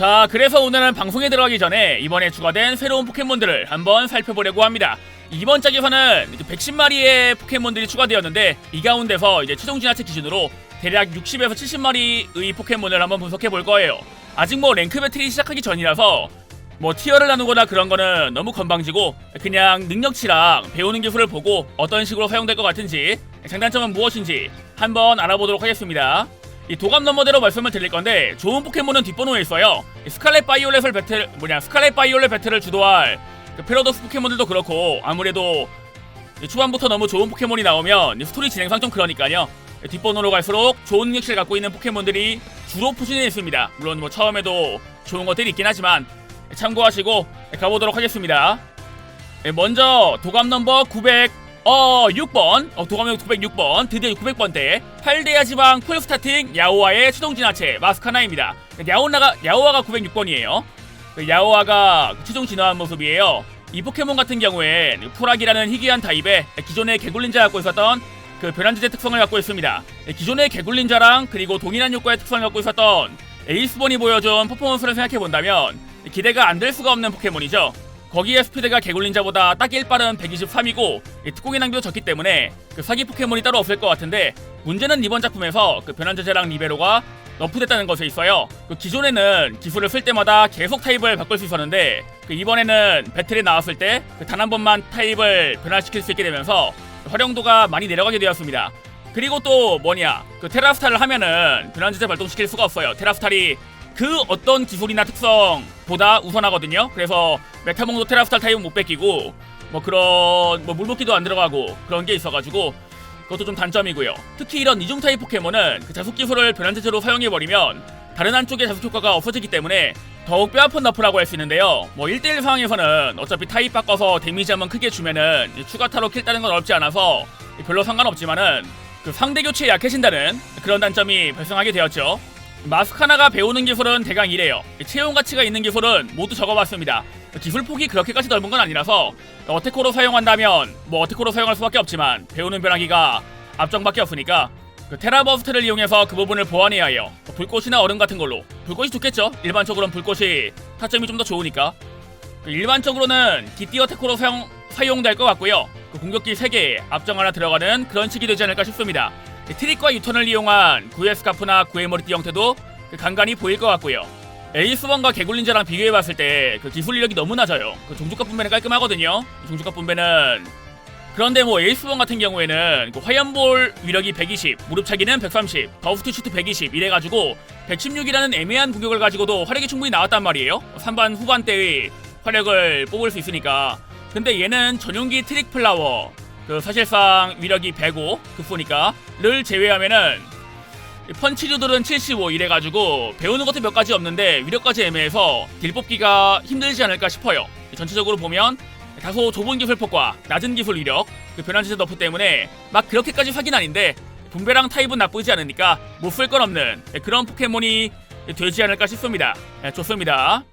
자, 그래서 오늘은 방송에 들어가기 전에 이번에 추가된 새로운 포켓몬들을 한번 살펴보려고 합니다. 이번 짝에서는 110마리의 포켓몬들이 추가되었는데 이 가운데서 이제 최종 진화체 기준으로 대략 60에서 70마리의 포켓몬을 한번 분석해 볼 거예요. 아직 뭐 랭크 배틀이 시작하기 전이라서 뭐 티어를 나누거나 그런 거는 너무 건방지고 그냥 능력치랑 배우는 기술을 보고 어떤 식으로 사용될 것 같은지 장단점은 무엇인지 한번 알아보도록 하겠습니다. 이 도감 넘버대로 말씀을 드릴 건데 좋은 포켓몬은 뒷번호에 있어요. 이 스칼렛 바이올렛을 배틀 뭐냐 스칼렛 바이올렛 배틀을 주도할 그 페로도스 포켓몬들도 그렇고 아무래도 이 초반부터 너무 좋은 포켓몬이 나오면 이 스토리 진행상 좀 그러니까요. 이 뒷번호로 갈수록 좋은 능력치를 갖고 있는 포켓몬들이 주로 포진해 있습니다. 물론 뭐 처음에도 좋은 것들이 있긴 하지만 참고하시고 가보도록 하겠습니다. 예, 먼저 도감 넘버 900 어 6번 어, 도감 넘버 906번 드디어 900번대 8대야 지방 풀 스타팅 야오아의 추동 진화체 마스카나입니다. 야오나가 야오아가 906번이에요. 야오아가 최종 진화한 모습이에요. 이 포켓몬 같은 경우엔 풀악이라는 희귀한 타입의 기존의 개굴린자 갖고 있었던 그 변환제제 특성을 갖고 있습니다. 기존의 개굴린자랑 그리고 동일한 효과의 특성을 갖고 있었던 에이스본이 보여준 퍼포먼스를 생각해 본다면 기대가 안 될 수가 없는 포켓몬이죠. 거기에 스피드가 개굴린자보다 딱 1빠른 123이고 특공의 낭비도 적기 때문에 그 사기 포켓몬이 따로 없을 것 같은데 문제는 이번 작품에서 그 변환제제랑 리베로가 너프됐다는 것에 있어요. 그 기존에는 기술을 쓸 때마다 계속 타입을 바꿀 수 있었는데 그 이번에는 배틀에 나왔을 때 단 한 번만 타입을 변화시킬 수 있게 되면서 활용도가 많이 내려가게 되었습니다. 그리고 또 뭐냐 그 테라스탈을 하면은 변환제제 발동시킬 수가 없어요. 테라스탈이 그 어떤 기술이나 특성보다 우선하거든요. 그래서 메타몽도 테라스탈 타입은 못 뺏기고 뭐 그런 뭐 물먹기도 안 들어가고 그런 게 있어가지고 그것도 좀 단점이고요. 특히 이런 이중 타입 포켓몬은 그 자속 기술을 변환제제로 사용해버리면 다른 한쪽의 자속 효과가 없어지기 때문에 더욱 뼈아픈 너프라고 할 수 있는데요. 뭐 1대1 상황에서는 어차피 타입 바꿔서 데미지 한번 크게 주면은 추가 타로 킬 따는 건 어렵지 않아서 별로 상관없지만은 그 상대 교체에 약해진다는 그런 단점이 발생하게 되었죠. 마스카나가 배우는 기술은 대강 이래요. 채용 가치가 있는 기술은 모두 적어봤습니다. 기술 폭이 그렇게까지 넓은 건 아니라서 어테코로 사용한다면 뭐 어테코로 사용할 수밖에 없지만 배우는 변화기가 앞정밖에 없으니까 그 테라버스트를 이용해서 그 부분을 보완해야 해요. 불꽃이나 얼음 같은 걸로. 불꽃이 좋겠죠? 일반적으로는 불꽃이 타점이 좀 더 좋으니까. 그 일반적으로는 기띠어 테코로 사용, 사용될 것 같고요. 그 공격기 3개 앞정 하나 들어가는 그런 식이 되지 않을까 싶습니다. 트릭과 유턴을 이용한 구의 스카프나 구의 머리띠 형태도 그 간간히 보일 것 같고요. 에이스원과 개굴린자랑 비교해봤을 때 그 기술 이력이 너무 낮아요. 그 종주값 분배는 깔끔하거든요. 종주값 분배는 그런데 뭐 에이스원 같은 경우에는 그 화염볼 위력이 120, 무릎차기는 130, 더스트 슈트 120 이래가지고 116이라는 애매한 공격을 가지고도 화력이 충분히 나왔단 말이에요. 3반 후반 때의 화력을 뽑을 수 있으니까. 근데 얘는 전용기 트릭 플라워 그 사실상 위력이 105 급소니까를 제외하면은 펀치류들은 75 이래가지고 배우는 것도 몇 가지 없는데 위력까지 애매해서 딜 뽑기가 힘들지 않을까 싶어요. 전체적으로 보면 다소 좁은 기술폭과 낮은 기술 위력 그 변환체제 너프 때문에 막 그렇게까지 사긴 아닌데 분배랑 타입은 나쁘지 않으니까 못 쓸 건 없는 그런 포켓몬이 되지 않을까 싶습니다. 네, 좋습니다.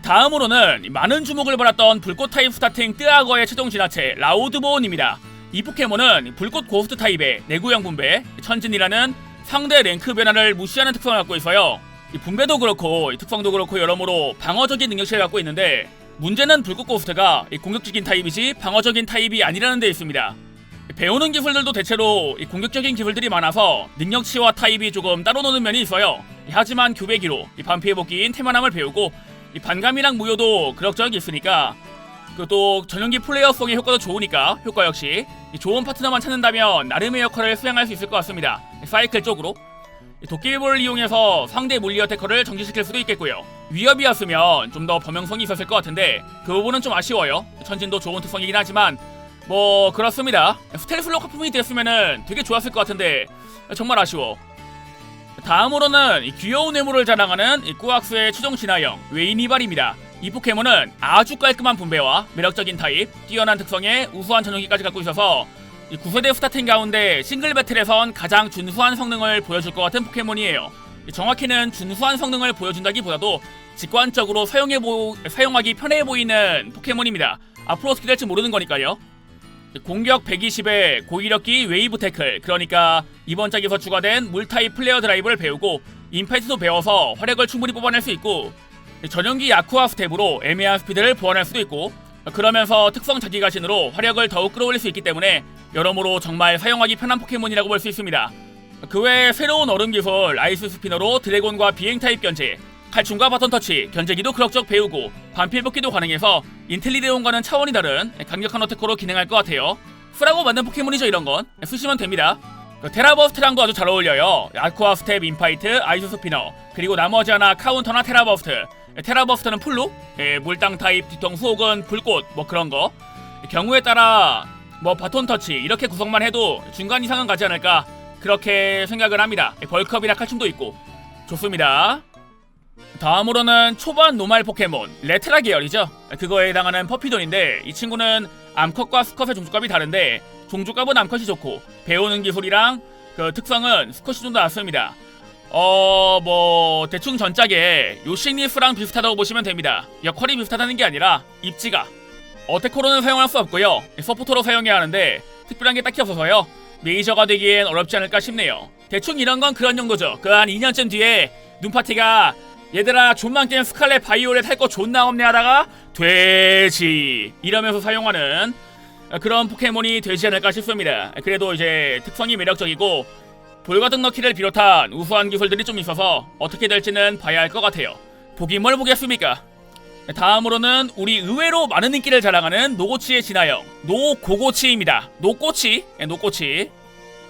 다음으로는 많은 주목을 받았던 불꽃 타입 스타팅 뜨아거의 최종 진화체 라우드보온입니다. 이 포켓몬은 불꽃 고스트 타입의 내구형 분배, 천진이라는 상대 랭크 변화를 무시하는 특성을 갖고 있어요. 이 분배도 그렇고 이 특성도 그렇고 여러모로 방어적인 능력치를 갖고 있는데 문제는 불꽃 고스트가 이 공격적인 타입이지 방어적인 타입이 아니라는 데 있습니다. 배우는 기술들도 대체로 이 공격적인 기술들이 많아서 능력치와 타입이 조금 따로 노는 면이 있어요. 하지만 교배기로 이 반피의 복귀인 태만함을 배우고 이 반감이랑 무효도 그럭저럭 있으니까 그또 전용기 플레이어 성의 효과도 좋으니까 효과 역시 이 좋은 파트너만 찾는다면 나름의 역할을 수행할 수 있을 것 같습니다. 사이클 쪽으로 도끼볼을 이용해서 상대 물리 어 태커를 정지시킬 수도 있겠고요. 위협이었으면 좀 더 범용성이 있었을 것 같은데 그 부분은 좀 아쉬워요. 천진도 좋은 특성이긴 하지만 뭐 그렇습니다. 스텔스로 카품이 됐으면은 되게 좋았을 것 같은데 정말 아쉬워. 다음으로는 이 귀여운 외모를 자랑하는 이 꾸악스의 최종 진화형 웨이니발입니다. 이 포켓몬은 아주 깔끔한 분배와 매력적인 타입, 뛰어난 특성에 우수한 전용기까지 갖고 있어서 이 9세대 스타팅 가운데 싱글 배틀에선 가장 준수한 성능을 보여줄 것 같은 포켓몬이에요. 정확히는 준수한 성능을 보여준다기보다도 직관적으로 사용해 보, 사용하기 편해 보이는 포켓몬입니다. 앞으로 어떻게 될지 모르는 거니까요. 공격 120에 고위력기 웨이브 태클 그러니까 이번 짝에서 추가된 물타입 플레어 드라이브를 배우고 임팩트도 배워서 화력을 충분히 뽑아낼 수 있고 전용기 아쿠아 스텝으로 애매한 스피드를 보완할 수도 있고 그러면서 특성 자기 가신으로 화력을 더욱 끌어올릴 수 있기 때문에 여러모로 정말 사용하기 편한 포켓몬이라고 볼 수 있습니다. 그 외에 새로운 얼음 기술 아이스 스피너로 드래곤과 비행 타입 견제, 칼춤과 바톤 터치, 견제기도 그럭저럭 배우고 반필 복귀도 가능해서 인텔리데온과는 차원이 다른 강력한 어택커로 기능할 것 같아요. 쓰라고 만든 포켓몬이죠 이런 건 쓰시면 됩니다. 그 테라버스트랑도 아주 잘 어울려요. 아쿠아 스텝, 인파이트, 아이스 스피너 그리고 나머지 하나 카운터나 테라버스트. 테라버스트는 풀로, 예, 물땅 타입 뒤통수 혹은 불꽃 뭐 그런 거. 경우에 따라 뭐 바톤 터치 이렇게 구성만 해도 중간 이상은 가지 않을까 그렇게 생각을 합니다. 벌컵이나 칼춤도 있고 좋습니다. 다음으로는 초반 노말 포켓몬 레트라 계열이죠. 그거에 해당하는 퍼피돈인데 이 친구는 암컷과 수컷의 종족값이 다른데 종족값은 암컷이 좋고 배우는 기술이랑 그 특성은 수컷이 좀 더 낫습니다. 어, 뭐 대충 전작에 요식리스랑 비슷하다고 보시면 됩니다. 역할이 비슷하다는 게 아니라 입지가 어테코로는 사용할 수 없고요. 서포터로 사용해야 하는데 특별한 게 딱히 없어서요. 메이저가 되기엔 어렵지 않을까 싶네요. 대충 이런 건 그런 정도죠. 그 한 2년쯤 뒤에 눈파티가 얘들아 존만 게임 스칼렛 바이올렛 할 거 존나 없네 하다가 돼지 이러면서 사용하는 그런 포켓몬이 되지 않을까 싶습니다. 그래도 이제 특성이 매력적이고 볼가등 넣기를 비롯한 우수한 기술들이 좀 있어서 어떻게 될지는 봐야 할 것 같아요. 보기 뭘 보겠습니까? 다음으로는 우리 의외로 많은 인기를 자랑하는 노고치의 진화형 노고고치입니다. 노꼬치, 예, 노꼬치.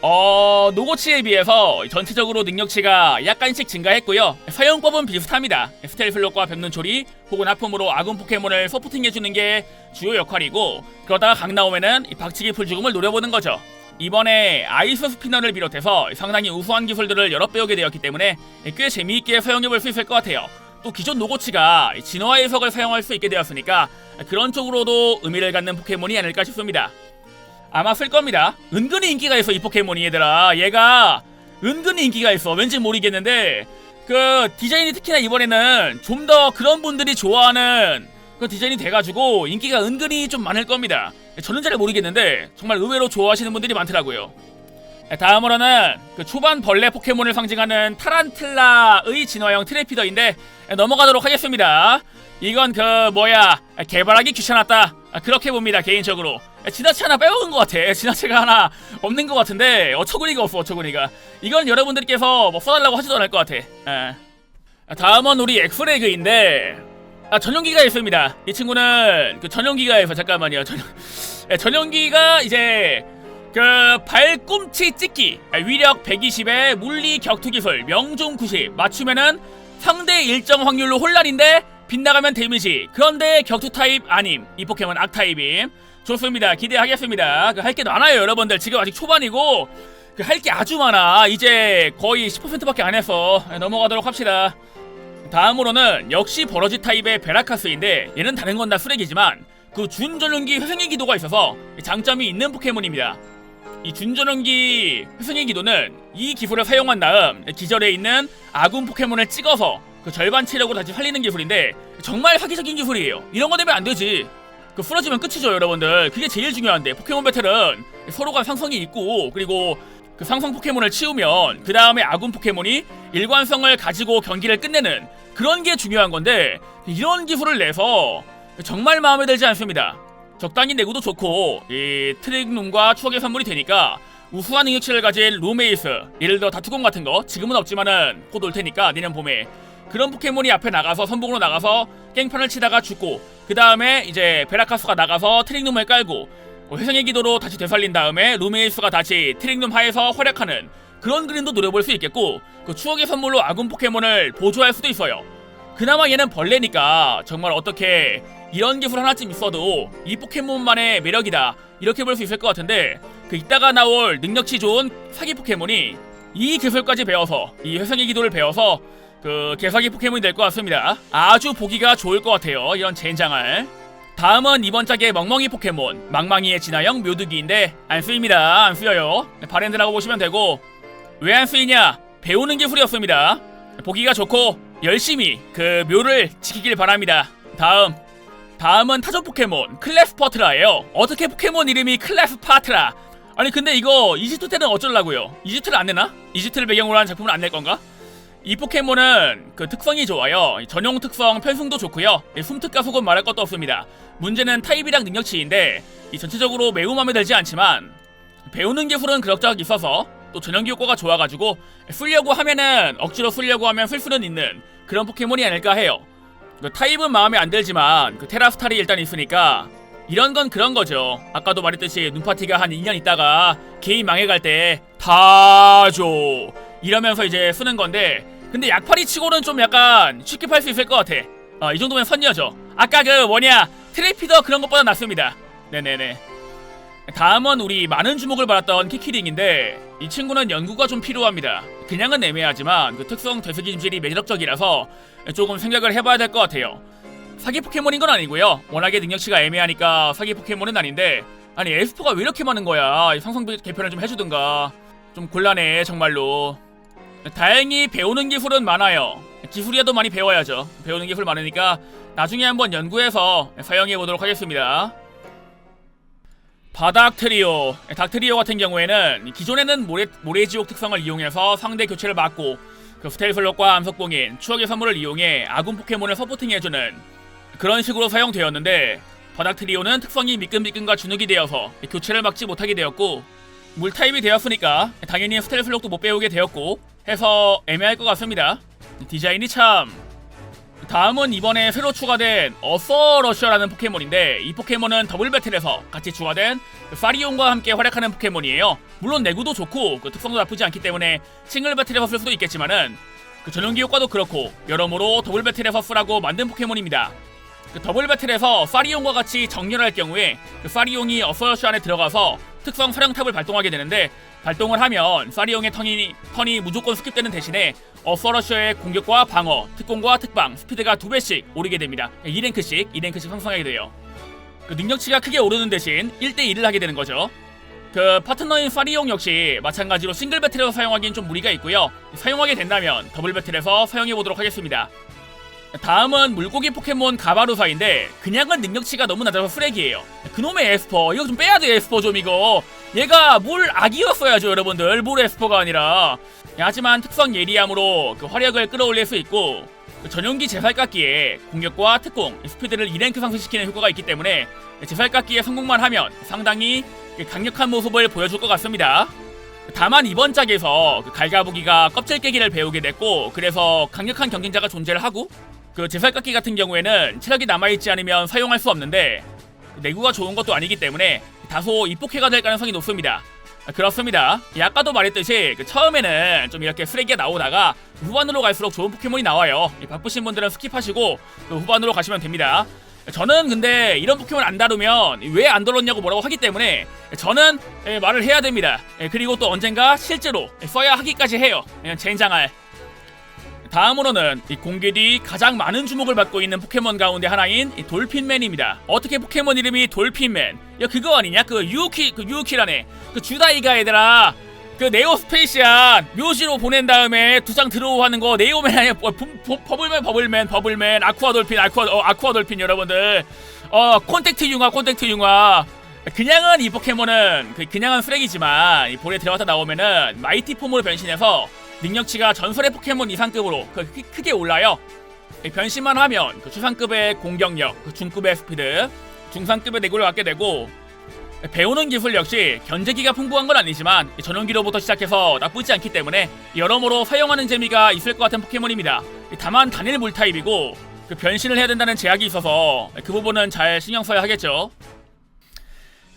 어, 노고치에 비해서 전체적으로 능력치가 약간씩 증가했고요. 사용법은 비슷합니다. 스텔슬록과 벽눈 처리 혹은 하품으로 아군 포켓몬을 서포팅해주는 게 주요 역할이고 그러다가 강 나오면은 이 박치기 풀죽음을 노려보는 거죠. 이번에 아이스 스피너를 비롯해서 상당히 우수한 기술들을 여러 배우게 되었기 때문에 꽤 재미있게 사용해볼 수 있을 것 같아요. 또 기존 노고치가 진화의 석을 사용할 수 있게 되었으니까 그런 쪽으로도 의미를 갖는 포켓몬이 아닐까 싶습니다. 아마 쓸 겁니다. 은근히 인기가 있어 이 포켓몬이 얘들아. 얘가 은근히 인기가 있어. 왠지 모르겠는데 그 디자인이 특히나 이번에는 좀 더 그런 분들이 좋아하는 그 디자인이 돼가지고 인기가 은근히 좀 많을 겁니다. 저는 잘 모르겠는데 정말 의외로 좋아하시는 분들이 많더라고요. 다음으로는 그 초반 벌레 포켓몬을 상징하는 타란틀라의 진화형 트래피더인데 넘어가도록 하겠습니다. 이건 그 뭐야 개발하기 귀찮았다 그렇게 봅니다 개인적으로 지나치 하나 빼먹은 것 같아. 지나치가 하나 없는 것 같은데 어처구니가 없어 어처구니가. 이건 여러분들께서 뭐 써달라고 하지도 않을 것 같아. 예. 다음은 우리 엑스레그인데 아, 전용기가 있습니다. 이 친구는 그 전용기가에서 잠깐만요. 전용, 예, 전용기가 이제 그 발꿈치 찍기 위력 120에 물리 격투 기술 명중 90 맞추면은 상대 일정 확률로 혼란인데 빗나가면 데미지. 그런데 격투 타입 아님. 이 포켓몬 악 타입임 좋습니다. 기대하겠습니다. 그 할 게 많아요 여러분들. 지금 아직 초반이고 그 할 게 아주 많아. 이제 거의 10%밖에 안 해서 넘어가도록 합시다. 다음으로는 역시 버러지 타입의 베라카스인데 얘는 다른 건 다 쓰레기지만 그 준전용기 회생의 기도가 있어서 장점이 있는 포켓몬입니다. 이 준전용기 회생의 기도는 이 기술을 사용한 다음 기절에 있는 아군 포켓몬을 찍어서 그 절반 체력으로 다시 살리는 기술인데 정말 사기적인 기술이에요. 이런 거 되면 안 되지. 그 쓰러지면 끝이죠, 여러분들. 그게 제일 중요한데 포켓몬 배틀은 서로가 상성이 있고 그리고 그 상성 포켓몬을 치우면 그 다음에 아군 포켓몬이 일관성을 가지고 경기를 끝내는 그런 게 중요한 건데 이런 기술을 내서 정말 마음에 들지 않습니다. 적당히 내구도 좋고 이 트릭룸과 추억의 선물이 되니까 우수한 능력치를 가진 루메이스 예를 들어 다투공 같은 거 지금은 없지만은 곧 올 테니까 내년 봄에 그런 포켓몬이 앞에 나가서 선봉으로 나가서 깽판을 치다가 죽고 그 다음에 이제 베라카스가 나가서 트릭룸을 깔고 회생의 기도로 다시 되살린 다음에 루메이스가 다시 트릭룸 하에서 활약하는 그런 그림도 노려볼 수 있겠고 그 추억의 선물로 아군 포켓몬을 보조할 수도 있어요. 그나마 얘는 벌레니까 정말 어떻게 이런 기술 하나쯤 있어도 이 포켓몬만의 매력이다 이렇게 볼 수 있을 것 같은데 그 이따가 나올 능력치 좋은 사기 포켓몬이 이 기술까지 배워서 이 회생의 기도를 배워서 그 개사기 포켓몬이 될 것 같습니다. 아주 보기가 좋을 것 같아요 이런 젠장을 다음은 이번 짝의 멍멍이 포켓몬. 망망이의 진화형 묘두기인데 안 쓰입니다. 안 쓰여요. 바렌드라고 보시면 되고. 왜 안 쓰이냐? 배우는 기술이었습니다. 보기가 좋고 열심히 그 묘를 지키길 바랍니다. 다음. 다음은 타조 포켓몬. 클래스퍼트라예요. 어떻게 포켓몬 이름이 클래스파트라? 아니 근데 이거 이집트 때는 어쩌려고요? 이집트를 안 내나? 이집트를 배경으로 한 작품을 안 낼 건가? 이 포켓몬은 그 특성이 좋아요. 전용 특성 편승도 좋고요. 이 숨특과 속은 말할 것도 없습니다. 문제는 타입이랑 능력치인데 이 전체적으로 매우 마음에 들지 않지만 배우는 기술은 그럭저럭 있어서 또 전용기 효과가 좋아가지고 쓰려고 하면은 억지로 쓰려고 하면 쓸 수는 있는 그런 포켓몬이 아닐까 해요. 그 타입은 마음에 안 들지만 그 테라스탈이 일단 있으니까 이런 건 그런 거죠. 아까도 말했듯이 눈파티가 한 2년 있다가 게임 망해갈 때다 줘. 이러면서 이제 쓰는 건데 근데 약팔이 치고는 좀 약간 쉽게 팔 수 있을 것 같아. 어, 이 정도면 선녀죠. 아까 그 뭐냐 트레이피더 그런 것보다 낫습니다. 네네네. 다음은 우리 많은 주목을 받았던 키키링인데 이 친구는 연구가 좀 필요합니다. 그냥은 애매하지만 그 특성 되새김 질이 매력적이라서 조금 생각을 해봐야 될 것 같아요. 사기 포켓몬인 건 아니고요. 워낙에 능력치가 애매하니까 사기 포켓몬은 아닌데 아니 에스퍼가 왜 이렇게 많은 거야? 이 상성 개편을 좀 해주든가. 좀 곤란해 정말로. 다행히 배우는 기술은 많아요. 기술이라도 많이 배워야죠. 배우는 기술 많으니까 나중에 한번 연구해서 사용해 보도록 하겠습니다. 바닥 트리오 닭 트리오 같은 경우에는 기존에는 모래, 모래지옥 특성을 이용해서 상대 교체를 막고 그 스텔슬롯과 암석봉인 추억의 선물을 이용해 아군 포켓몬을 서포팅해주는 그런 식으로 사용되었는데 바닥 트리오는 특성이 미끈미끈과 주눅이 되어서 교체를 막지 못하게 되었고 물 타입이 되었으니까 당연히 스텔슬롯도 못 배우게 되었고 해서 애매할 것 같습니다 디자인이 참 다음은 이번에 새로 추가된 어서러셔라는 포켓몬인데 이 포켓몬은 더블 배틀에서 같이 추가된 그 파리온과 함께 활약하는 포켓몬이에요. 물론 내구도 좋고 그 특성도 나쁘지 않기 때문에 싱글 배틀에서 쓸 수도 있겠지만은 그 전용기 효과도 그렇고 여러모로 더블 배틀에서 쓰라고 만든 포켓몬입니다. 그 더블 배틀에서 파리온과 같이 정렬할 경우에 그 파리온이 어서러셔 안에 들어가서 특성 사령탑을 발동하게 되는데 발동을 하면 파리온의 턴이, 턴이 무조건 스킵되는 대신에 어서러셔의 공격과 방어, 특공과 특방, 스피드가 두 배씩 오르게 됩니다. 2랭크씩, 2랭크씩 상승하게 돼요. 그 능력치가 크게 오르는 대신 1대1을 하게 되는 거죠. 그 파트너인 파리용 역시 마찬가지로 싱글 배틀에서 사용하기엔 좀 무리가 있고요. 사용하게 된다면 더블 배틀에서 사용해 보도록 하겠습니다. 다음은 물고기 포켓몬 가바루사인데 그냥은 능력치가 너무 낮아서 쓰레기예요. 그놈의 에스퍼 이거 좀 빼야 돼 에스퍼 좀 이거. 얘가 물 악이었어야죠 여러분들 물 에스퍼가 아니라. 하지만 특성 예리함으로 그 화력을 끌어올릴 수 있고 그 전용기 제살깎기에 공격과 특공, 스피드를 2랭크 상승시키는 효과가 있기 때문에 제살깎기에 성공만 하면 상당히 그 강력한 모습을 보여줄 것 같습니다. 다만 이번 짝에서 그 갈가부기가 껍질 깨기를 배우게 됐고 그래서 강력한 경쟁자가 존재를 하고 그 제살깎기 같은 경우에는 체력이 남아있지 않으면 사용할 수 없는데 내구가 좋은 것도 아니기 때문에 다소 입복해가 될 가능성이 높습니다. 그렇습니다. 이 아까도 말했듯이 그 처음에는 좀 이렇게 쓰레기가 나오다가 후반으로 갈수록 좋은 포켓몬이 나와요. 이 바쁘신 분들은 스킵하시고 그 후반으로 가시면 됩니다. 저는 근데 이런 포켓몬 안 다루면 왜 안 다뤘냐고 뭐라고 하기 때문에 저는 예, 말을 해야 됩니다. 예, 그리고 또 언젠가 실제로 써야 하기까지 해요. 예, 젠장할. 다음으로는 이 공개 뒤 가장 많은 주목을 받고 있는 포켓몬 가운데 하나인 이 돌핀맨입니다. 어떻게 포켓몬 이름이 돌핀맨? 야 그거 아니냐? 그 유키 그 유키라네. 그 주다이가 얘들아. 그 네오 스페이시안 묘지로 보낸 다음에 두장 들어오 하는 거 네오맨 아니야 버, 버, 버블맨 버블맨 버블맨 아쿠아 돌핀 아쿠아 어, 아쿠아 돌핀 여러분들 어 콘택트 융화 콘택트 융화 그냥은 이 포켓몬은 그 그냥은 쓰레기지만 이 볼에 들어갔다 나오면은 마이티 폼으로 변신해서 능력치가 전설의 포켓몬 이상급으로 그 크- 크게 올라요. 이 변신만 하면 그 추상급의 공격력, 그 중급의 스피드, 중상급의 내구를 갖게 되고 배우는 기술 역시 견제기가 풍부한 건 아니지만 이 전용기로부터 시작해서 나쁘지 않기 때문에 여러모로 사용하는 재미가 있을 것 같은 포켓몬입니다. 다만 단일 물 타입이고 그 변신을 해야 된다는 제약이 있어서 그 부분은 잘 신경 써야 하겠죠.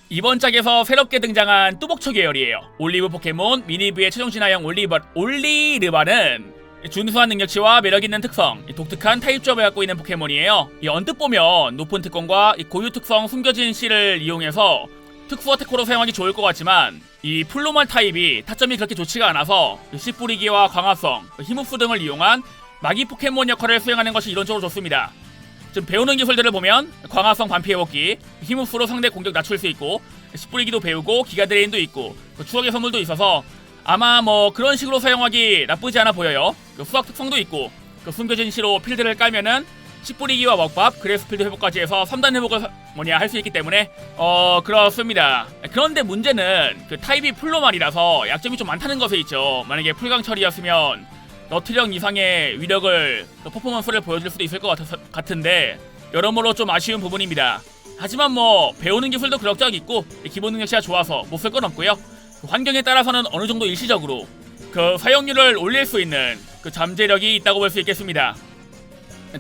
이번 짝에서 새롭게 등장한 뚜벅초 계열이에요. 올리브 포켓몬 미니브의 최종 진화형 올리버 올리르바는 준수한 능력치와 매력 있는 특성, 이 독특한 타입 조합을 갖고 있는 포켓몬이에요. 이 언뜻 보면 높은 특공과 이 고유 특성 숨겨진 씨를 이용해서 특수어 테크로 사용하기 좋을 것 같지만 이 플로말 타입이 타점이 그렇게 좋지가 않아서 씨 뿌리기와 광합성, 힘흡수 등을 이용한 마기 포켓몬 역할을 수행하는 것이 이론적으로 좋습니다. 지금 배우는 기술들을 보면 광합성 반피해먹기, 힘흡수로 상대 공격 낮출 수 있고 씨뿌리기도 배우고 기가드레인도 있고 그 추억의 선물도 있어서 아마 뭐 그런 식으로 사용하기 나쁘지 않아 보여요. 그 수학 특성도 있고 그 숨겨진 시로 필드를 깔면은 씨뿌리기와 먹밥, 그래스필드 회복까지 해서 3단 회복을 사- 뭐냐 할 수 있기 때문에 어 그렇습니다. 그런데 문제는 그 타입이 플로말이라서 약점이 좀 많다는 것에 있죠. 만약에 풀강 처리였으면 너트령 이상의 위력을 그 퍼포먼스를 보여줄 수도 있을 것 같아서, 같은데 여러모로 좀 아쉬운 부분입니다. 하지만 뭐 배우는 기술도 그럭저럭 있고 기본 능력치가 좋아서 못 쓸 건 없고요. 그 환경에 따라서는 어느 정도 일시적으로 그 사용률을 올릴 수 있는 그 잠재력이 있다고 볼 수 있겠습니다.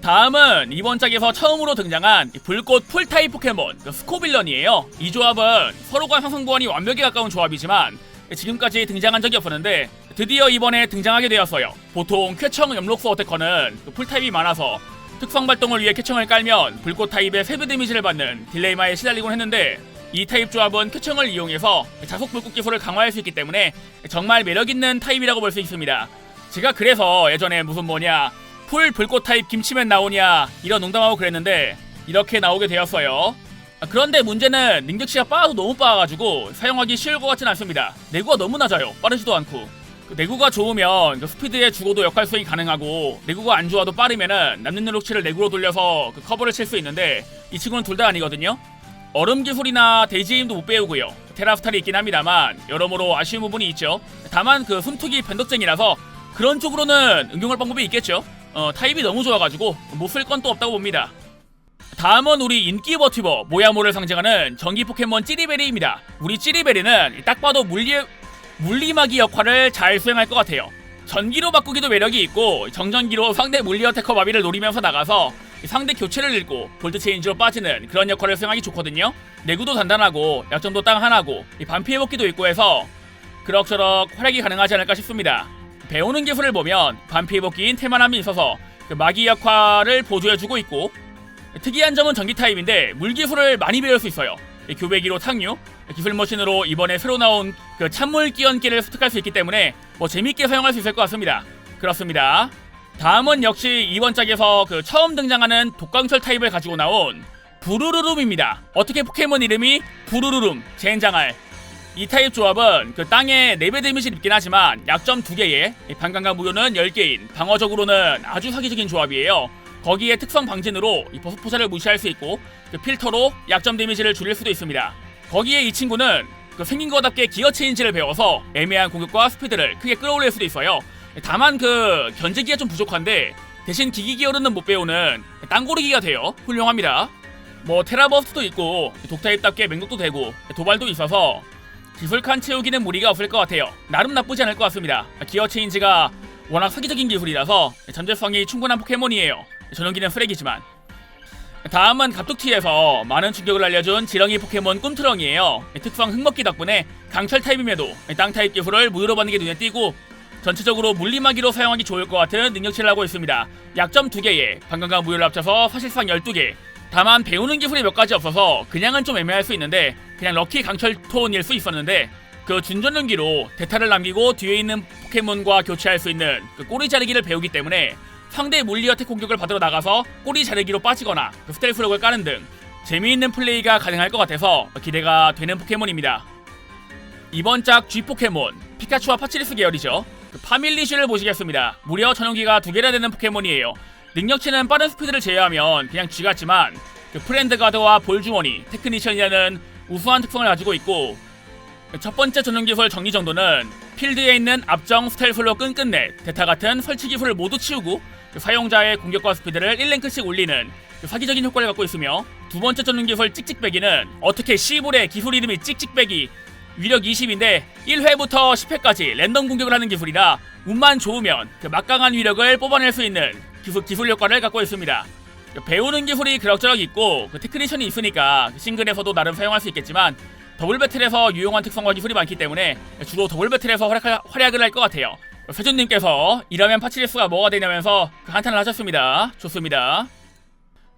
다음은 이번 짝에서 처음으로 등장한 이 불꽃 풀타입 포켓몬 그 스코빌런이에요. 이 조합은 서로가 상승보완이 완벽에 가까운 조합이지만 지금까지 등장한 적이 없었는데 드디어 이번에 등장하게 되었어요. 보통 쾌청 염록수 어태커는 그 풀타입이 많아서 특성 발동을 위해 쾌청을 깔면 불꽃 타입의 세배 데미지를 받는 딜레이마에 시달리곤 했는데 이 타입 조합은 쾌청을 이용해서 자속 불꽃 기술을 강화할 수 있기 때문에 정말 매력 있는 타입이라고 볼 수 있습니다. 제가 그래서 예전에 무슨 뭐냐 풀 불꽃 타입 김치맨 나오냐 이런 농담하고 그랬는데 이렇게 나오게 되었어요. 아, 그런데 문제는 능력치가 빠아도 너무 빠아가지고 사용하기 쉬울 것 같진 않습니다. 내구가 너무 낮아요. 빠르지도 않고. 그 내구가 좋으면 그 스피드에 죽어도 역할 수행이 가능하고 내구가 안 좋아도 빠르면은 남는 능력치를 내구로 돌려서 그 커버를 칠 수 있는데 이 친구는 둘 다 아니거든요. 얼음 기술이나 대지임도 못 배우고요. 테라스탈이 있긴 합니다만 여러모로 아쉬운 부분이 있죠. 다만 그 숨투기 변덕쟁이라서 그런 쪽으로는 응용할 방법이 있겠죠. 어, 타입이 너무 좋아가지고 못 쓸 건 또 없다고 봅니다. 다음은 우리 인기 버티버 모야모를 상징하는 전기 포켓몬 찌리베리입니다. 우리 찌리베리는 딱 봐도 물리 물리마기 역할을 잘 수행할 것 같아요. 전기로 바꾸기도 매력이 있고 정전기로 상대 물리 어태커 마비를 노리면서 나가서 상대 교체를 읽고 볼트 체인지로 빠지는 그런 역할을 수행하기 좋거든요. 내구도 단단하고 약점도 땅 하나고 이 반피 회복기도 있고 해서 그럭저럭 활약이 가능하지 않을까 싶습니다. 배우는 기술을 보면 반피 회복기인 테만함이 있어서 그 마기 역할을 보조해주고 있고 특이한 점은 전기 타입인데 물기술을 많이 배울 수 있어요. 이 교배기로 탕류, 기술 머신으로 이번에 새로 나온 그 찬물 끼얹기를 습득할 수 있기 때문에 뭐 재밌게 사용할 수 있을 것 같습니다. 그렇습니다. 다음은 역시 이번 짝에서 그 처음 등장하는 독광철 타입을 가지고 나온 부르르룸입니다. 어떻게 포켓몬 이름이 부르르룸 젠장할 이 타입 조합은 그 땅에 4배 데미지를 입긴 하지만 약점 2개에 반감과 무효는 10개인 방어적으로는 아주 사기적인 조합이에요. 거기에 특성 방진으로 이 버섯 포자를 무시할 수 있고 그 필터로 약점 데미지를 줄일 수도 있습니다. 거기에 이 친구는 그 생긴 거답게 기어 체인지를 배워서 애매한 공격과 스피드를 크게 끌어올릴 수도 있어요. 다만 그 견제기가 좀 부족한데 대신 기기 기어는 못 배우는 땅고르기가 돼요. 훌륭합니다. 뭐 테라버스도 있고 독타입답게 맹독도 되고 도발도 있어서 기술 칸 채우기는 무리가 없을 것 같아요. 나름 나쁘지 않을 것 같습니다. 기어 체인지가 워낙 사기적인 기술이라서 전제성이 충분한 포켓몬이에요. 전용기는 쓰레기지만. 다음은 갑툭튀에서 많은 충격을 알려준 지렁이 포켓몬 꿈트렁이에요. 특성 흙먹기 덕분에 강철 타입임에도 땅 타입 기술을 무효로 받는 게 눈에 띄고 전체적으로 물리마기로 사용하기 좋을 것 같은 능력치를 하고 있습니다. 약점 2개에 방광과 무효를 합쳐서 사실상 12개. 다만 배우는 기술이 몇 가지 없어서 그냥은 좀 애매할 수 있는데 그냥 럭키 강철 톤일 수 있었는데 그 준전능기로 대타를 남기고 뒤에 있는 포켓몬과 교체할 수 있는 그 꼬리 자르기를 배우기 때문에 상대 물리 어택 공격을 받으러 나가서 꼬리 자르기로 빠지거나 그 스텔프력을 까는 등 재미있는 플레이가 가능할 것 같아서 기대가 되는 포켓몬입니다. 이번 짝 G 포켓몬 피카츄와 파치리스 계열이죠. 그 파밀리쉬를 보시겠습니다. 무려 전용기가 두 개나 되는 포켓몬이에요. 능력치는 빠른 스피드를 제외하면 그냥 G 같지만 그 프렌드 가드와 볼 주머니, 테크니션이라는 우수한 특성을 가지고 있고 첫 번째 전용 기술 정리 정도는 필드에 있는 앞정 스텔플로 끈끈넷, 대타 같은 설치 기술을 모두 치우고 그 사용자의 공격과 스피드를 1랭크씩 올리는 그 사기적인 효과를 갖고 있으며 두 번째 전용 기술 찍찍배기는 어떻게 시불의 기술 이름이 찍찍배기 위력 20인데 1회부터 10회까지 랜덤 공격을 하는 기술이라 운만 좋으면 그 막강한 위력을 뽑아낼 수 있는 기술, 기술 효과를 갖고 있습니다. 그 배우는 기술이 그럭저럭 있고 그 테크니션이 있으니까 싱글에서도 나름 사용할 수 있겠지만 더블 배틀에서 유용한 특성과 기술이 많기 때문에 주로 더블 배틀에서 활약, 활약을 할 것 같아요. 세준님께서 이러면 파치리스가 뭐가 되냐면서 그 한탄을 하셨습니다. 좋습니다.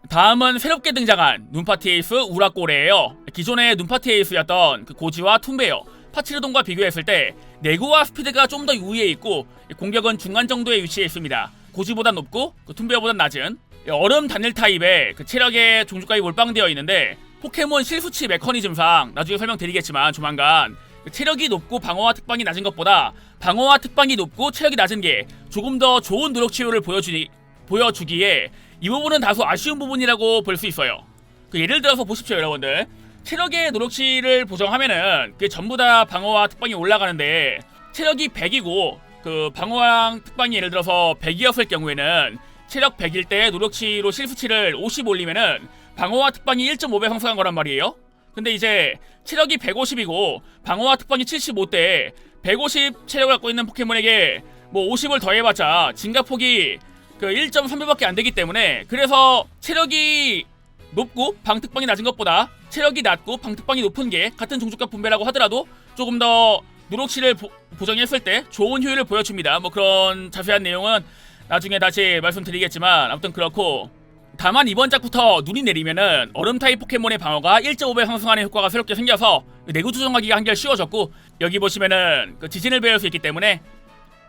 다음은 새롭게 등장한 눈파티 에이스 우라꼬레예요. 기존의 눈파티 에이스였던 그 고지와 툼베어, 파치르돈과 비교했을 때 내구와 스피드가 좀 더 우위에 있고 공격은 중간 정도에 위치해 있습니다. 고지보다 높고 그 툼베어보다 낮은 얼음 단일 타입의 그 체력의 종주까지 몰빵되어 있는데 포켓몬 실수치 메커니즘상 나중에 설명드리겠지만 조만간 그 체력이 높고 방어와 특방이 낮은 것보다 방어와 특방이 높고 체력이 낮은 게 조금 더 좋은 노력 치유를 보여주니, 보여주기에 이 부분은 다소 아쉬운 부분이라고 볼 수 있어요. 그 예를 들어서 보십시오, 여러분들. 체력의 노력치를 보정하면은 그 전부 다 방어와 특방이 올라가는데 체력이 100이고 그 방어왕 특방이 예를 들어서 100이었을 경우에는 체력 100일 때 노력치로 실수치를 50 올리면은 방어와 특방이 1.5배 상승한 거란 말이에요. 근데 이제 체력이 150이고 방어와 특방이 75대 150 체력을 갖고 있는 포켓몬에게 뭐 50을 더해봤자 진가폭이 그 1.3배밖에 안 되기 때문에 그래서 체력이 높고 방특방이 낮은 것보다 체력이 낮고 방특방이 높은 게 같은 종족과 분배라고 하더라도 조금 더 누록치를 보, 보정했을 때 좋은 효율을 보여줍니다. 뭐 그런 자세한 내용은 나중에 다시 말씀드리겠지만 아무튼 그렇고 다만 이번 작부터 눈이 내리면은 얼음 타입 포켓몬의 방어가 1.5배 상승하는 효과가 새롭게 생겨서 내구 조정하기가 한결 쉬워졌고 여기 보시면은 그 지진을 배울 수 있기 때문에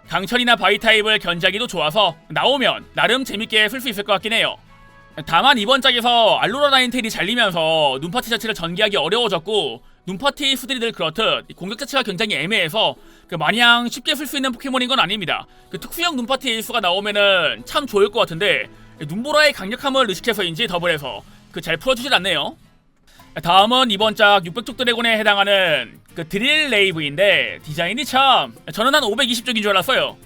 강철이나 바위 타입을 견제하기도 좋아서 나오면 나름 재밌게 쓸 수 있을 것 같긴 해요. 다만 이번 짝에서 알로라 나인텔이 잘리면서 눈파티 자체를 전개하기 어려워졌고 눈파티 수들이 늘 그렇듯 이 공격 자체가 굉장히 애매해서 그 마냥 쉽게 쓸 수 있는 포켓몬인 건 아닙니다. 그 특수형 눈파티 에이스가 나오면은 참 좋을 것 같은데 눈보라의 강력함을 의식해서인지 더블해서 그 잘 풀어주질 않네요. 다음은 이번 짝 600쪽 드래곤에 해당하는 그 드릴 레이브인데 디자인이 참 저는 한 520쪽인 줄 알았어요.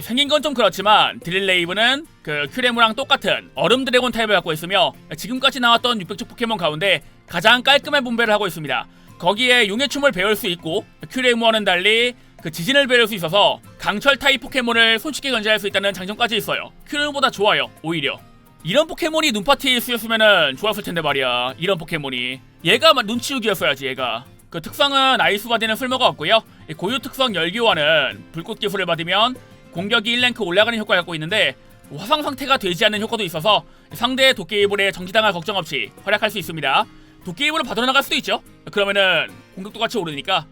생긴 건 좀 그렇지만 드릴 레이브는 그 큐레무랑 똑같은 얼음 드래곤 타입을 갖고 있으며 지금까지 나왔던 600쪽 포켓몬 가운데 가장 깔끔한 분배를 하고 있습니다. 거기에 용의 춤을 배울 수 있고 큐레무와는 달리 그 지진을 배울 수 있어서 강철 타입 포켓몬을 손쉽게 견제할 수 있다는 장점까지 있어요. 큐레무보다 좋아요. 오히려. 이런 포켓몬이 눈파티에 쓰였으면은 좋았을 텐데 말이야. 이런 포켓몬이. 얘가 막 눈치우기였어야지 얘가. 그 특성은 아이스 바디는 쓸모가 없고요. 이 고유 특성 열기와는 불꽃 기술을 받으면 공격이 1랭크 올라가는 효과를 갖고 있는데 화상 상태가 되지 않는 효과도 있어서 상대의 도끼이블에 정지당할 걱정 없이 활약할 수 있습니다. 도끼이블을 받으러 나갈 수도 있죠. 그러면은 공격도 같이 오르니까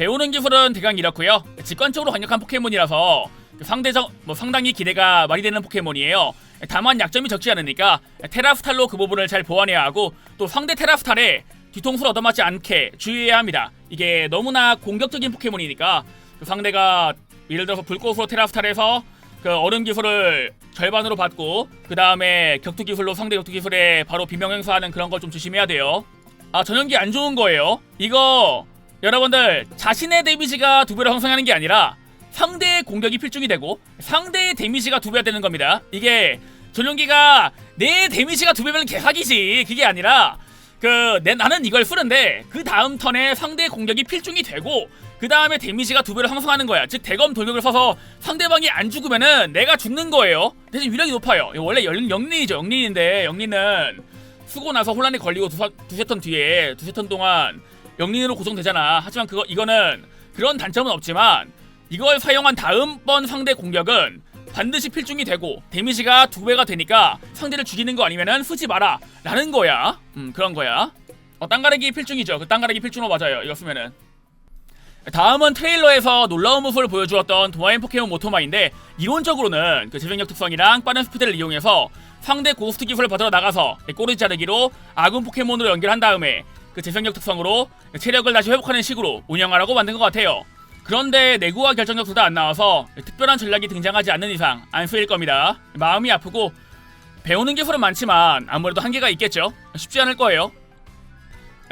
배우는 기술은 대강 이렇고요. 직관적으로 강력한 포켓몬이라서 상대적 뭐 상당히 기대가 많이 되는 포켓몬이에요. 다만 약점이 적지 않으니까 테라스탈로 그 부분을 잘 보완해야 하고 또 상대 테라스탈에 뒤통수를 얻어맞지 않게 주의해야 합니다. 이게 너무나 공격적인 포켓몬이니까 그 상대가 예를 들어서 불꽃으로 테라스탈에서 그 얼음 기술을 절반으로 받고 그 다음에 격투 기술로 상대 격투 기술에 바로 비명 행사하는 그런 걸 좀 조심해야 돼요. 아 전용기 안 좋은 거예요. 이거 여러분들 자신의 데미지가 두 배로 상승하는 게 아니라 상대의 공격이 필중이 되고 상대의 데미지가 두 배가 되는 겁니다. 이게 전용기가 내 데미지가 두 배면 개사기지. 그게 아니라 그 내, 나는 이걸 쓰는데 그 다음 턴에 상대의 공격이 필중이 되고 그 다음에 데미지가 두 배로 상승하는 거야. 즉 대검 돌격을 써서 상대방이 안 죽으면은 내가 죽는 거예요. 대신 위력이 높아요. 원래 영, 영린이죠. 영린인데 영린은 쓰고 나서 혼란에 걸리고 두세 턴 뒤에 두세 턴 동안 영린으로 고정되잖아. 하지만 그거 이거는 그런 단점은 없지만 이걸 사용한 다음번 상대 공격은 반드시 필중이 되고 데미지가 두 배가 되니까 상대를 죽이는 거 아니면은 쓰지 마라 라는 거야. 음 그런 거야. 어 땅가르기 필중이죠. 그 땅가르기 필중으로 맞아요. 이거 쓰면은. 다음은 트레일러에서 놀라운 모습을 보여주었던 도마인 포켓몬 모토마인데 이론적으로는 그 재생력 특성이랑 빠른 스피드를 이용해서 상대 고스트 기술을 받으러 나가서 꼬리 자르기로 아군 포켓몬으로 연결한 다음에 그 재생력 특성으로 체력을 다시 회복하는 식으로 운영하라고 만든 것 같아요. 그런데 내구와 결정력 둘 다 안 나와서 특별한 전략이 등장하지 않는 이상 안 쓰일 겁니다. 마음이 아프고 배우는 기술은 많지만 아무래도 한계가 있겠죠. 쉽지 않을 거예요.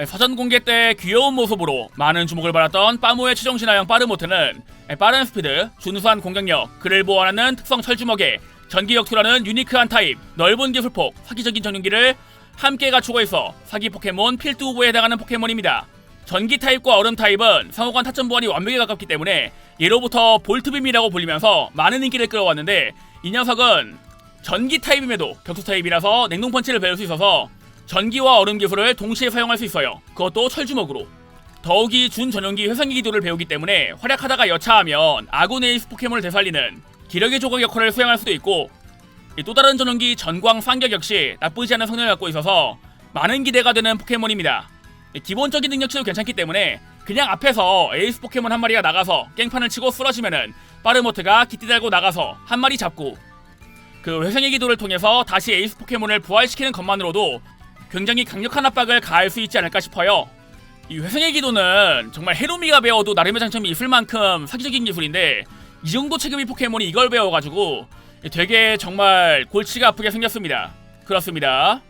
사전 공개 때 귀여운 모습으로 많은 주목을 받았던 빠모의 최종 신화형 빠르모트는 빠른 스피드, 준수한 공격력, 그를 보완하는 특성 철주먹에 전기격투라는 유니크한 타입, 넓은 기술폭, 사기적인 전용기를 함께 갖추고 있어 사기 포켓몬 필두 후보에 해당하는 포켓몬입니다. 전기 타입과 얼음 타입은 상호간 타점 보완이 완벽에 가깝기 때문에 예로부터 볼트빔이라고 불리면서 많은 인기를 끌어왔는데 이 녀석은 전기 타입임에도 격투 타입이라서 냉동 펀치를 배울 수 있어서 전기와 얼음 기술을 동시에 사용할 수 있어요. 그것도 철주먹으로. 더욱이 준 전용기 회상기 기도를 배우기 때문에 활약하다가 여차하면 아군 에이스 포켓몬을 되살리는 기력의 조각 역할을 수행할 수도 있고 이 또 다른 전용기 전광 상격 역시 나쁘지 않은 성능을 갖고 있어서 많은 기대가 되는 포켓몬입니다. 이 기본적인 능력치도 괜찮기 때문에 그냥 앞에서 에이스 포켓몬 한 마리가 나가서 깽판을 치고 쓰러지면은 빠르모트가 기띠 달고 나가서 한 마리 잡고 그 회생의 기도를 통해서 다시 에이스 포켓몬을 부활시키는 것만으로도 굉장히 강력한 압박을 가할 수 있지 않을까 싶어요. 이 회생의 기도는 정말 헤로미가 배워도 나름의 장점이 있을 만큼 사기적인 기술인데 이 정도 체급의 포켓몬이 이걸 배워가지고 되게 정말 골치가 아프게 생겼습니다. 그렇습니다.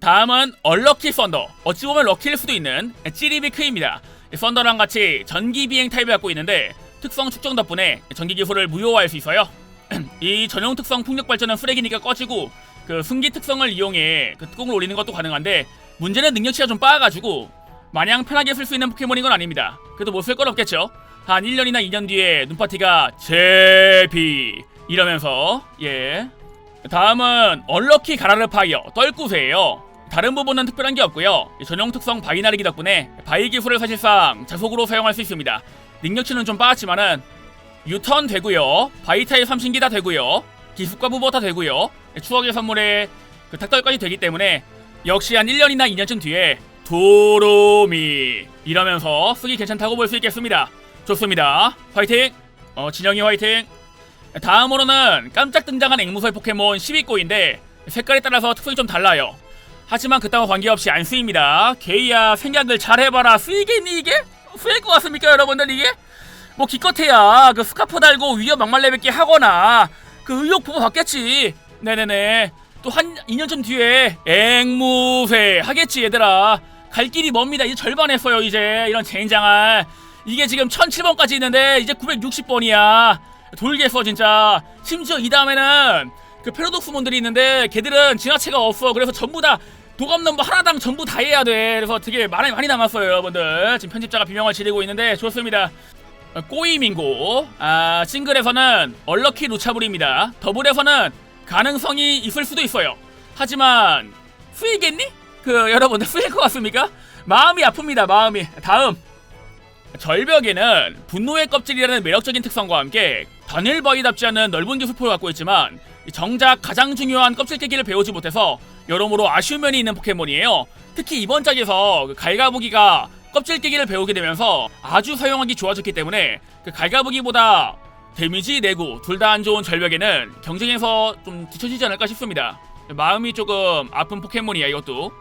다음은 얼럭키 썬더. 어찌 보면 럭키일 수도 있는 찌리비크입니다. 썬더랑 같이 전기 비행 타입을 갖고 있는데 특성 축적 덕분에 전기 기술을 무효화할 수 있어요. 이 전용 특성 풍력 발전은 쓰레기니까 꺼지고 그 승기 특성을 이용해 그 특공을 올리는 것도 가능한데 문제는 능력치가 좀 빠가지고 마냥 편하게 쓸 수 있는 포켓몬인 건 아닙니다. 그래도 못 쓸 건 없겠죠. 한 1년이나 2년 뒤에 눈파티가 제비 이러면서 예 다음은 얼럭키 가라르 파이어 떨구세예요. 다른 부분은 특별한 게 없고요. 전용 특성 바이나르기 덕분에 바이 기술을 사실상 자속으로 사용할 수 있습니다. 능력치는 좀 빠졌지만은 유턴 되고요. 바이타의 삼신기 다 되고요. 기습과 부버 다 되고요. 추억의 선물에 그 탁떨까지 되기 때문에 역시 한 1년이나 2년쯤 뒤에 도로미 이러면서 쓰기 괜찮다고 볼 수 있겠습니다. 좋습니다. 화이팅! 어 진영이 화이팅! 다음으로는 깜짝 등장한 앵무새 포켓몬 10위꼬인데 색깔에 따라서 특성이 좀 달라요. 하지만 그따와 관계없이 안 쓰입니다. 게이야 생각을 잘 해봐라. 쓰이겠니 이게? 쓰일 것 같습니까 여러분들 이게? 뭐 기껏해야 그 스카프 달고 위협 막말레뱉기 하거나 그 의욕 부모 받겠지. 네네네. 또 한 2년쯤 뒤에 앵무새 하겠지 얘들아. 갈 길이 멉니다. 이제 절반 했어요 이제 이런 젠장할. 이게 지금 1007번까지 있는데 이제 960번이야. 돌겠어 진짜. 심지어 이 다음에는 그 패러독스몬들이 있는데 걔들은 진화체가 없어. 그래서 전부 다 도감 넘버 하나당 전부 다 해야 돼. 그래서 되게 많이 많이 남았어요 여러분들. 지금 편집자가 비명을 지르고 있는데 좋습니다. 어, 꼬이밍고 아 싱글에서는 얼럭키 루차불입니다 더블에서는 가능성이 있을 수도 있어요 하지만 쓰이겠니? 그 여러분들 쓰일 것 같습니까? 마음이 아픕니다 마음이 다음 절벽에는 분노의 껍질이라는 매력적인 특성과 함께 다닐바이답지 않은 넓은 기술포를 갖고 있지만 정작 가장 중요한 껍질 깨기를 배우지 못해서 여러모로 아쉬운 면이 있는 포켓몬이에요 특히 이번 짝에서 그 갈가부기가 껍질 깨기를 배우게 되면서 아주 사용하기 좋아졌기 때문에 그 갈가부기보다 데미지 내구 둘 다 안 좋은 절벽에는 경쟁에서 좀 뒤처지지 않을까 싶습니다. 마음이 조금 아픈 포켓몬이야 이것도.